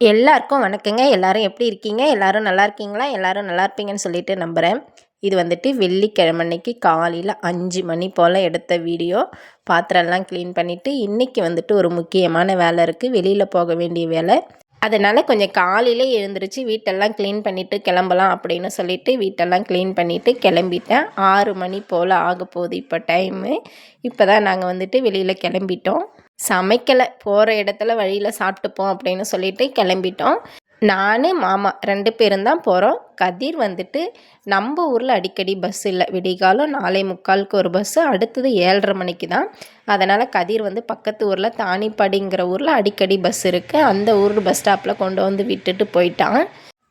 எல்லாருக்கும் வணக்கங்க. எல்லாரும் எப்படி இருக்கீங்க? எல்லாரும் நல்லா இருக்கீங்களா? எல்லாரும் நல்லா இருப்பீங்கன்னு சொல்லிட்டு நம்புகிறேன் இது வந்துட்டு வெள்ளிக்கிழமை அன்னைக்கு காலையில் அஞ்சு மணி போல் எடுத்த வீடியோ. பாத்திரம்லாம் க்ளீன் பண்ணிவிட்டு இன்றைக்கி வந்துட்டு ஒரு முக்கியமான வேலை இருக்குது வெளியில் போக வேண்டிய வேலை. அதனால் கொஞ்சம் காலையிலே எழுந்திரிச்சு வீட்டெல்லாம் க்ளீன் பண்ணிவிட்டு கிளம்பலாம் அப்படின்னு சொல்லிட்டு வீட்டெல்லாம் க்ளீன் பண்ணிவிட்டு கிளம்பிட்டேன். ஆறு மணி போல் ஆக போகுது இப்போ டைமு இப்போ தான் நாங்கள் வந்துட்டு வெளியில் கிளம்பிட்டோம். சமைக்கலை போகிற இடத்துல வழியில் சாப்பிட்டுப்போம் அப்படின்னு சொல்லிட்டு கிளம்பிட்டோம். நான் மாமா ரெண்டு பேரும் தான் போகிறோம் கதிர் வந்துட்டு நம்ம ஊரில் அடிக்கடி பஸ் இல்லை. விடிகாலம் நாலே முக்காலுக்கு ஒரு பஸ்ஸு அடுத்தது ஏழரை மணிக்கு தான். அதனால் கதிர் வந்து பக்கத்து ஊரில் தானிப்பாடிங்கிற ஊரில் அடிக்கடி பஸ் இருக்குது அந்த ஊர் பஸ் ஸ்டாப்பில் கொண்டு வந்து விட்டுட்டு போயிட்டான்.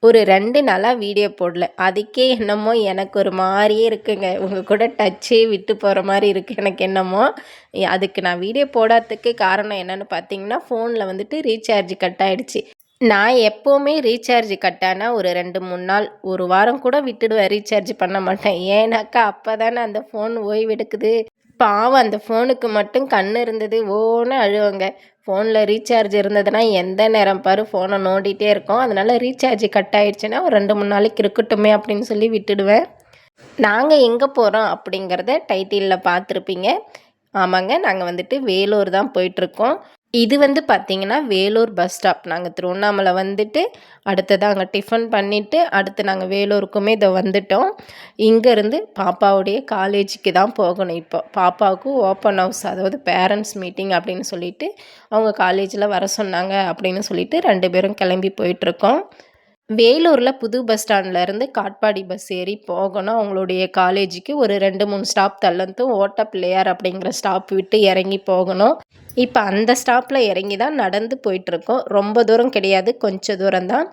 ஒரு ரெண்டு நாளாக வீடியோ போடல. அதுக்கே என்னமோ எனக்கு ஒரு மாதிரியே இருக்குங்க. உங்கள் கூட டச்சே விட்டு போகிற மாதிரி இருக்குது எனக்கு என்னமோ அதுக்கு நான் வீடியோ போடாததுக்கு காரணம் என்னென்னு பார்த்தீங்கன்னா ஃபோனில் வந்துட்டு ரீசார்ஜ் கட் ஆகிடுச்சு நான் எப்போவுமே ரீசார்ஜ் கட்டானா ஒரு ரெண்டு மூணு நாள் ஒரு வாரம் கூட விட்டுடுவேன். ரீசார்ஜ் பண்ண மாட்டேன். ஏன்னாக்கா அப்போ தானே அந்த ஃபோன் ஓய்வெடுக்குது. பாவம் அந்த ஃபோனுக்கு மட்டும் கண் இருந்தது. ஓன்னு அழுவாங்க. ஃபோனில் ரீசார்ஜ் இருந்ததுன்னா எந்த நேரம் பாரு ஃபோனை நோண்டிகிட்டே இருக்கோம். அதனால் ரீசார்ஜ் கட் ஆகிடுச்சுன்னா ஒரு ரெண்டு மூணு நாளைக்கு இருக்கட்டுமே அப்படின்னு சொல்லி விட்டுடுவேன். நாங்கள் எங்கே போகிறோம் அப்படிங்கிறத டைட்டிலில் பார்த்துருப்பீங்க. ஆமாங்க நாங்கள் வந்துட்டு வேலூர் தான் போயிட்டுருக்கோம் இது வந்து பார்த்திங்கன்னா வேலூர் பஸ் ஸ்டாப் நாங்கள் திருவண்ணாமலை வந்துட்டு அடுத்ததாக அங்கே டிஃபன் பண்ணிவிட்டு அடுத்து நாங்கள் வேலூருக்குமே இதை வந்துட்டோம். இங்கேருந்து பாப்பாவுடைய காலேஜுக்கு தான் போகணும் இப்போ. பாப்பாவுக்கு ஓப்பன் ஹவுஸ் அதாவது பேரண்ட்ஸ் மீட்டிங் அப்படின்னு சொல்லிட்டு அவங்க காலேஜில் வர சொன்னாங்க அப்படின்னு சொல்லிட்டு ரெண்டு பேரும் கிளம்பி போயிட்டுருக்கோம். வேலூரில் புது பஸ் ஸ்டாண்ட்லேருந்து காட்பாடி பஸ் ஏறி போகணும். அவங்களுடைய காலேஜுக்கு ஒரு ரெண்டு மூணு ஸ்டாப் தள்ளந்தும் ஓட்ட பிள்ளையார் அப்படிங்கிற ஸ்டாப் விட்டு இறங்கி போகணும். இப்போ அந்த ஸ்டாப்பில் இறங்கி தான் நடந்து போயிட்டுருக்கோம். ரொம்ப தூரம் கிடையாது கொஞ்சம் தூரம் தான்.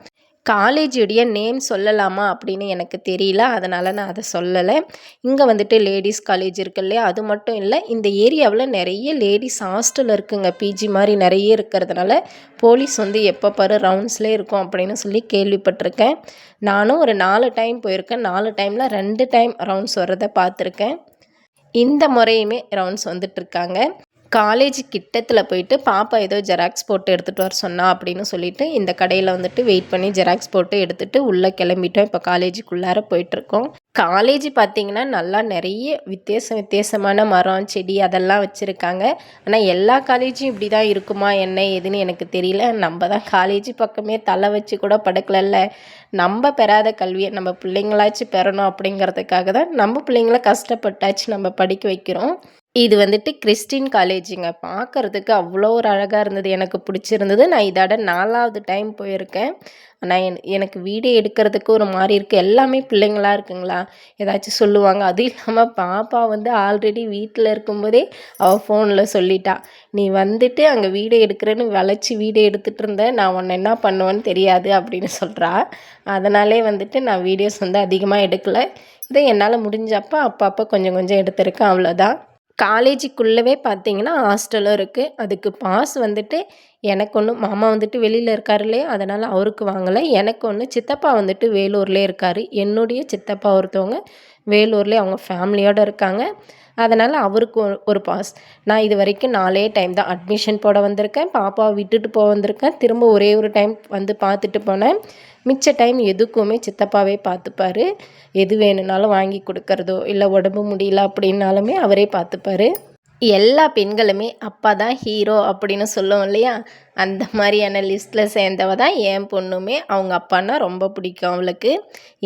காலேஜுடைய நேம் சொல்லலாமா அப்படின்னு எனக்கு தெரியல. அதனால் நான் அதை சொல்லலை. இங்கே வந்துட்டு லேடிஸ் காலேஜ் இருக்கு இல்லையா? அது மட்டும் இல்லை இந்த ஏரியாவில் நிறைய லேடிஸ் ஹாஸ்டல் இருக்குங்க. பிஜி மாதிரி நிறைய இருக்கிறதுனால போலீஸ் வந்து எப்போ பாரு ரவுண்ட்ஸ்லேயே இருக்கும் அப்படின்னு சொல்லி கேள்விப்பட்டிருக்கேன். நானும் ஒரு நாலு டைம் போயிருக்கேன். நாலு டைமில் ரெண்டு டைம் ரவுண்ட்ஸ் வர்றதை பார்த்துருக்கேன். இந்த முறையுமே ரவுண்ட்ஸ் வந்துட்டுருக்காங்க. காலேஜ் கிட்டத்தில் போயிட்டு பாப்பா ஏதோ ஜெராக்ஸ் போட்டு எடுத்துகிட்டு வர சொன்னா அப்படின்னு சொல்லிட்டு இந்த கடையில் வந்துட்டு வெயிட் பண்ணி ஜெராக்ஸ் போட்டு எடுத்துகிட்டு உள்ளே கிளம்பிட்டோம். இப்போ காலேஜுக்குள்ளார போயிட்டுருக்கோம். காலேஜ் பார்த்திங்கன்னா நல்லா நிறைய வித்தியாச வித்தியாசமான மரம் செடி அதெல்லாம் வச்சுருக்காங்க. ஆனால் எல்லா காலேஜும் இப்படி தான் இருக்குமா என்ன ஏதுன்னு எனக்கு தெரியல. நம்ம தான் காலேஜ் பக்கமே தலை வச்சு கூட படுக்கலல்ல. நம்ம பெறாத கல்வியை நம்ம பிள்ளைங்களாச்சும் பெறணும் அப்படிங்கிறதுக்காக தான் நம்ம பிள்ளைங்கள கஷ்டப்பட்டாச்சு நம்ம படிக்க வைக்கிறோம். இது வந்துட்டு கிறிஸ்டின் காலேஜுங்க. பார்க்குறதுக்கு அவ்வளோ ஒரு அழகாக இருந்தது. எனக்கு பிடிச்சிருந்தது. நான் இதோட நாலாவது டைம் போயிருக்கேன். நான் என் எனக்கு வீடியோ எடுக்கிறதுக்கு ஒரு மாதிரி இருக்குது எல்லாமே பிள்ளைங்களாக இருக்குங்களா? ஏதாச்சும் சொல்லுவாங்க. அதுவும் இல்லாமல் பாப்பா வந்து ஆல்ரெடி வீட்டில் இருக்கும்போதே அவள் ஃபோனில் சொல்லிட்டா. நீ வந்துட்டு அங்கே வீடியோ எடுக்கிறேன்னு வளைச்சி வீடியோ எடுத்துகிட்டு இருந்தேன் நான் உன்னை என்ன பண்ணுவேன்னு தெரியாது அப்படின்னு சொல்கிறா அதனாலே வந்துட்டு நான் வீடியோஸ் வந்து அதிகமாக எடுக்கலை. இதை என்னால் முடிஞ்சப்போ அப்பப்போ கொஞ்சம் கொஞ்சம் எடுத்திருக்கேன். அவ்வளோதான். காலேஜுக்குள்ளவே பார்த்தீங்கன்னா ஹாஸ்டலும் இருக்குது அதுக்கு பாஸ் வந்துட்டு எனக்கு ஒன்று மாமா வந்துட்டு வெளியில் இருக்கார் இல்லையா? அதனால் அவருக்கு வாங்கலை. எனக்கு ஒன்று சித்தப்பா வந்துட்டு வேலூர்லேயே இருக்கார். என்னுடைய சித்தப்பா ஒருத்தவங்க வேலூர்லேயே அவங்க ஃபேமிலியோடு இருக்காங்க. அதனால் அவருக்கு ஒரு பாஸ். நான் இது வரைக்கும் நாலே டைம் தான் அட்மிஷன் போட வந்திருக்கேன். பாப்பாவை விட்டுட்டு போக வந்திருக்கேன். திரும்ப ஒரே ஒரு டைம் வந்து பார்த்துட்டு போனேன். மிச்ச டைம் எதுக்குமே சித்தப்பாவே பார்த்துப்பாரு. எது வேணும்னாலும் வாங்கி கொடுக்கறதோ இல்லை உடம்பு முடியல அப்படின்னாலுமே அவரே பார்த்துப்பாரு. எல்லா பெண்களுமே அப்பா தான் ஹீரோ அப்படின்னு சொல்லுவோம் இல்லையா? அந்த மாதிரியான லிஸ்ட்டில் சேர்ந்தவ தான் என் பொண்ணுமே. அவங்க அப்பான்னா ரொம்ப பிடிக்கும் அவளுக்கு.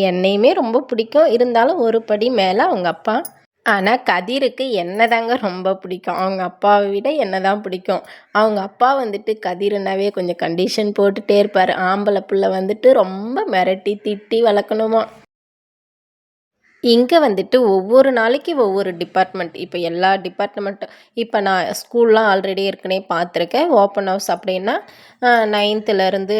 என்னையுமே ரொம்ப பிடிக்கும். இருந்தாலும் ஒரு படி மேலே அவங்க அப்பா. ஆனால் கதிருக்கு என்ன தாங்க ரொம்ப பிடிக்கும்? அவங்க அப்பாவை விட என்ன தான் பிடிக்கும்? அவங்க அப்பா வந்துட்டு கதிருன்னாவே கொஞ்சம் கண்டிஷன் போட்டுகிட்டே இருப்பார். ஆம்பளை பிள்ளை வந்துட்டு ரொம்ப மிரட்டி திட்டி வளர்க்கணுமா? இங்கே வந்துட்டு ஒவ்வொரு நாளைக்கு ஒவ்வொரு டிபார்ட்மெண்ட் இப்போ எல்லா டிபார்ட்மெண்ட்டும் இப்போ நான் ஸ்கூல்லாம் ஆல்ரெடி ஏற்கனவே பார்த்துருக்கேன். ஓப்பன் ஹவுஸ் அப்படின்னா நைன்த்துலேருந்து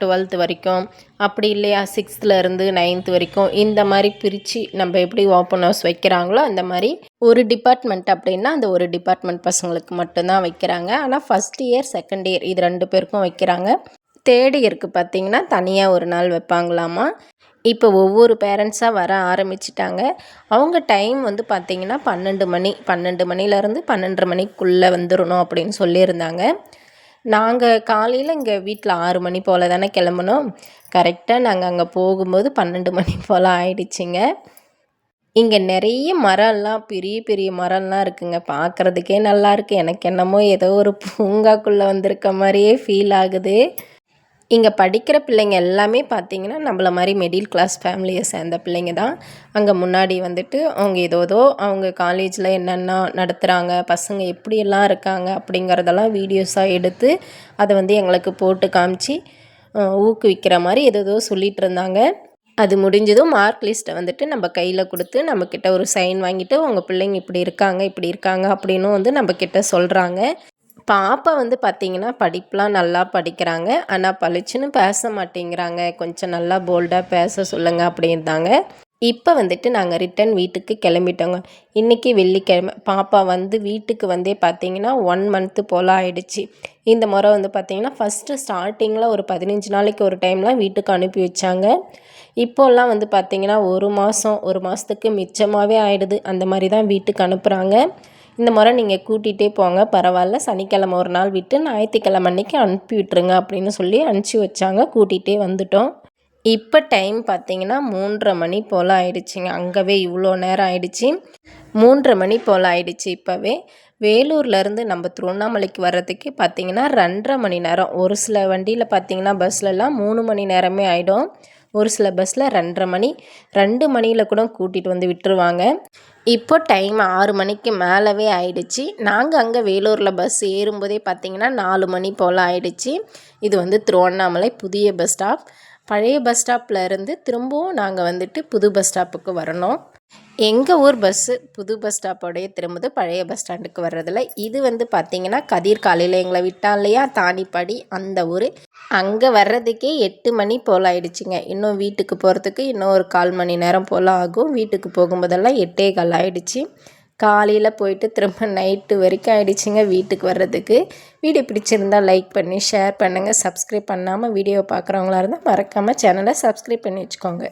டுவெல்த்து வரைக்கும். அப்படி இல்லையா? சிக்ஸ்த்துலேருந்து நைன்த்து வரைக்கும். இந்த மாதிரி பிரித்து நம்ம எப்படி ஓப்பன் ஹவுஸ் வைக்கிறாங்களோ அந்த மாதிரி ஒரு டிபார்ட்மெண்ட் அப்படின்னா அந்த ஒரு டிபார்ட்மெண்ட் பசங்களுக்கு மட்டும்தான் வைக்கிறாங்க. ஆனால் ஃபஸ்ட் இயர் செகண்ட் இயர் இது ரெண்டு பேருக்கும் வைக்கிறாங்க. தேர்ட் இயருக்கு பார்த்திங்கன்னா தனியாக ஒரு நாள் வைப்பாங்களாமா? இப்போ ஒவ்வொரு பேரண்ட்ஸாக வர ஆரம்பிச்சிட்டாங்க. அவங்க டைம் வந்து பார்த்திங்கன்னா பன்னெண்டு மணி பன்னெண்டு மணிலேருந்து பன்னெண்டரை மணிக்குள்ளே வந்துடணும் அப்படின்னு சொல்லியிருந்தாங்க. நாங்கள் காலையில் இங்கே வீட்டில் ஆறு மணி போல் தானே கிளம்புனோம். கரெக்டாக நாங்கள் அங்கே போகும்போது பன்னெண்டு மணி போல் ஆயிடுச்சுங்க. இங்கே நிறைய மரம்லாம் பெரிய பெரிய மரம்லாம் இருக்குங்க. பார்க்குறதுக்கே நல்லா இருக்குது எனக்கு என்னமோ ஏதோ ஒரு பூங்காக்குள்ளே வந்திருக்க மாதிரியே ஃபீல் ஆகுது. இங்கே படிக்கிற பிள்ளைங்க எல்லாமே பார்த்திங்கன்னா நம்மள மாதிரி மிடில் கிளாஸ் ஃபேமிலியை சேர்ந்த பிள்ளைங்க தான். அங்கே முன்னாடி வந்துட்டு அவங்க ஏதோதோ அவங்க காலேஜில் என்னென்ன நடத்துகிறாங்க பசங்க எப்படியெல்லாம் இருக்காங்க அப்படிங்கிறதெல்லாம் வீடியோஸாக எடுத்து அதை வந்து எங்களுக்கு போட்டு காமிச்சு ஊக்குவிக்கிற மாதிரி ஏதோ சொல்லிகிட்டு இருந்தாங்க. அது முடிஞ்சதும் மார்க் லிஸ்ட்டை வந்துட்டு நம்ம கையில் கொடுத்து நம்மக்கிட்ட ஒரு சைன் வாங்கிட்டு உங்கள் பிள்ளைங்க இப்படி இருக்காங்க இப்படி இருக்காங்க அப்படின்னு வந்து நம்மக்கிட்ட சொல்கிறாங்க பாப்பா வந்து பார்த்திங்கன்னா படிப்புலாம் நல்லா படிக்கிறாங்க. ஆனால் பளிச்சுன்னு பேச மாட்டேங்கிறாங்க. கொஞ்சம் நல்லா போல்டாக பேச சொல்லுங்கள் அப்படின்றாங்க இப்போ வந்துட்டு நாங்கள் ரிட்டன் வீட்டுக்கு கிளம்பிட்டோங்க. இன்றைக்கி வெள்ளிக்கிழமை. பாப்பா வந்து வீட்டுக்கு வந்தே பார்த்தீங்கன்னா ஒன் மந்த்து போல் ஆயிடுச்சு. இந்த முறை வந்து பார்த்திங்கன்னா ஃபஸ்ட்டு ஸ்டார்டிங்கில் ஒரு பதினஞ்சு நாளைக்கு ஒரு டைம்லாம் வீட்டுக்கு அனுப்பி வச்சாங்க. இப்போல்லாம் வந்து பார்த்திங்கன்னா ஒரு மாதம் ஒரு மாதத்துக்கு மிச்சமாகவே ஆகிடுது அந்த மாதிரி தான் வீட்டுக்கு அனுப்புகிறாங்க இந்த முறை நீங்கள் கூட்டிகிட்டே போங்க. பரவாயில்ல. சனிக்கிழமை ஒரு நாள் விட்டு ஞாயிற்றுக்கிழமை அன்றைக்கி அனுப்பி விட்டுருங்க அப்படின்னு சொல்லி அனுப்பிச்சி வச்சாங்க. கூட்டிகிட்டே வந்துட்டோம். இப்போ டைம் பார்த்தீங்கன்னா மூன்றரை மணி போல் ஆயிடுச்சுங்க. அங்கவே இவ்வளோ நேரம் ஆயிடுச்சு. மூன்றரை மணி போல் ஆயிடுச்சு இப்போவே. வேலூர்லேருந்து நம்ம திருவண்ணாமலைக்கு வர்றதுக்கு பார்த்திங்கன்னா ரெண்டரை மணி நேரம். ஒரு சில வண்டியில் பார்த்திங்கன்னா பஸ்லலாம் மூணு மணி நேரமே ஆகிடும் ஒரு சில பஸ்ஸில் ரெண்டரை மணி. ரெண்டு மணியில் கூட கூட்டிகிட்டு வந்து விட்டுருவாங்க. இப்போ டைம் ஆறு மணிக்கு மேலவே ஆயிடுச்சு. நாங்கள் அங்கே வேலூரில் பஸ் ஏறும்போதே பார்த்திங்கன்னா நாலு மணி போல் ஆயிடுச்சு. இது வந்து திருவண்ணாமலை புதிய பஸ் ஸ்டாப் பழைய பஸ் ஸ்டாப்பில் இருந்து திரும்பவும் நாங்கள் வந்துட்டு புது பஸ் ஸ்டாப்புக்கு வரணும். எங்கள் ஊர் பஸ்ஸு புது பஸ் ஸ்டாப்போடைய திரும்புது பழைய பஸ் ஸ்டாண்டுக்கு வர்றதில்ல. இது வந்து பார்த்திங்கன்னா கதிர் காலையில் எங்களை விட்டான் இல்லையா? தானிப்பாடி அந்த ஊர். அங்கே வர்றதுக்கே எட்டு மணி போல் ஆயிடுச்சுங்க. இன்னும் வீட்டுக்கு போகிறதுக்கு இன்னும் ஒரு கால் மணி நேரம் போல் ஆகும். வீட்டுக்கு போகும்போதெல்லாம் எட்டே கால் ஆயிடுச்சு. காலையில் போயிட்டு திரும்ப நைட்டு வரைக்கும் ஆகிடுச்சிங்க வீட்டுக்கு வர்றதுக்கு. வீடியோ பிடிச்சிருந்தால் லைக் பண்ணி ஷேர் பண்ணுங்கள் சப்ஸ்கிரைப் பண்ணாமல் வீடியோ பார்க்குறவங்களா இருந்தால் மறக்காமல் சேனலை சப்ஸ்கிரைப் பண்ணி வச்சுக்கோங்க.